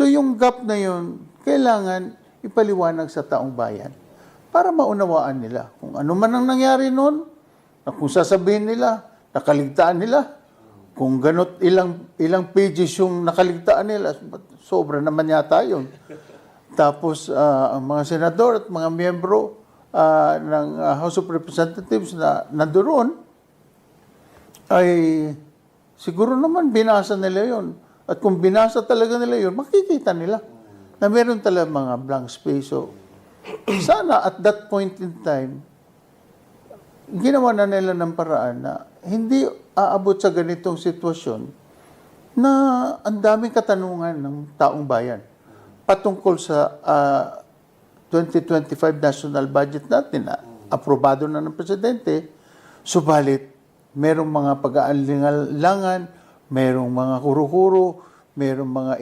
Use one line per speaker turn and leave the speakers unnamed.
So yung gap na yun, kailangan ipaliwanag sa taong bayan para maunawaan nila kung ano man ang nangyari noon, na kung sasabihin nila, nakaligtaan nila, kung ganot ilang ilang pages yung nakaligtaan nila, sobra naman yata yun. Tapos ah, ang mga senador at mga miyembro ah, ng ah, House of Representatives na nandoon ay siguro naman binasa nila yon. At kung binasa talaga nila yon, makikita nila na meron talaga mga blank space. So, sana at that point in time, ginawa na nila ng paraan na hindi aabot sa ganitong sitwasyon na ang daming katanungan ng taong bayan patungkol sa ah, 2025 national budget natin na aprobado na ng presidente, subalit merong mga pag-aalingalangan, merong mga kuro-kuro, merong mga